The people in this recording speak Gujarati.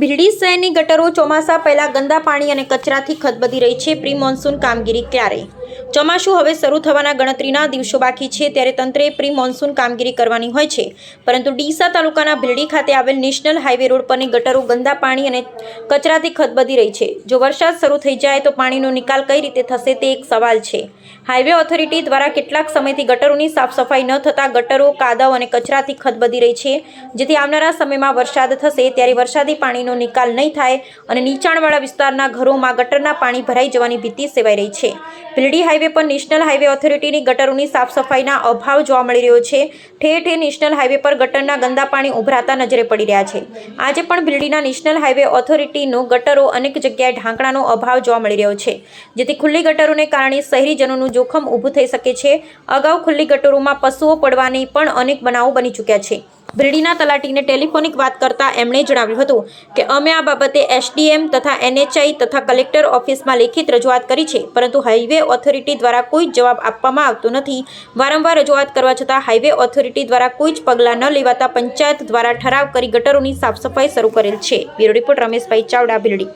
ભીલડી શહેરની ગટરો ચોમાસા પહેલા ગંદા પાણી અને કચરાથી ખદબદી રહી છે. પ્રી મોન્સૂન કામગીરી ક્યારે? ચોમાસું હવે શરૂ થવાના ગણતરીના દિવસો બાકી છે, ત્યારે તંત્રે પ્રી મોન્સૂન કામગીરી કરવાની હોય છે. પરંતુ ડીસા તાલુકાના ભીલડી ખાતે આવેલ નેશનલ હાઈવે રોડ પરની ગટરો ગંદા પાણી અને કચરાથી ખદબદી રહી છે. જો વરસાદ શરૂ થઈ જાય તો પાણીનો નિકાલ કઈ રીતે થશે તે એક સવાલ છે. હાઈવે ઓથોરિટી દ્વારા કેટલાક સમયથી ગટરોની સાફ સફાઈ ન થતાં ગટરો, કાદવ અને કચરાથી ખદબદી રહી છે. જેથી આવનારા સમયમાં વરસાદ થશે ત્યારે વરસાદી પાણીનો નિકાલ નહીં થાય અને નીચાણવાળા વિસ્તારના ઘરોમાં ગટરના પાણી ભરાઈ જવાની ભીતિ સેવાઈ રહી છે. ભીલડી હાઈવે પર નેશનલ હાઈવે ઓથોરિટીની ગટરોની સાફ સફાઈના અભાવ જોવા મળી રહ્યો છે. ઠેર ઠેર નેશનલ હાઈવે પર ગટરના ગંદા પાણી ઉભરાતા નજરે પડી રહ્યા છે. આજે પણ ભીલડીના નેશનલ હાઈવે ઓથોરિટીનો ગટરો અનેક જગ્યાએ ઢાંકણાનો અભાવ જોવા મળી રહ્યો છે. જેથી ખુલ્લી ગટરોને કારણે શહેરીજનોનું જોખમ ઊભું થઈ શકે છે. અગાઉ ખુલ્લી ગટરોમાં પશુઓ પડવાની પણ અનેક બનાવો બની ચૂક્યા છે. ભીલડીના તલાટીને ટેલિફોનિક વાત કરતા એમણે જણાવ્યું હતું કે, અમે આ બાબતે એસડીએમ તથા એનએચઆઈ તથા કલેક્ટર ઓફિસમાં લેખિત રજૂઆત કરી છે, પરંતુ હાઈવે ઓથોરિટી દ્વારા કોઈ જવાબ આપવામાં આવતો નથી. વારંવાર રજૂઆત કરવા છતાં હાઈવે ઓથોરિટી દ્વારા કોઈ જ પગલાં ન લેવાતા પંચાયત દ્વારા ઠરાવ કરી ગટરોની સાફસફાઈ શરૂ કરેલ છે. Bureau report Rameshbhai Chavda, Bhildi.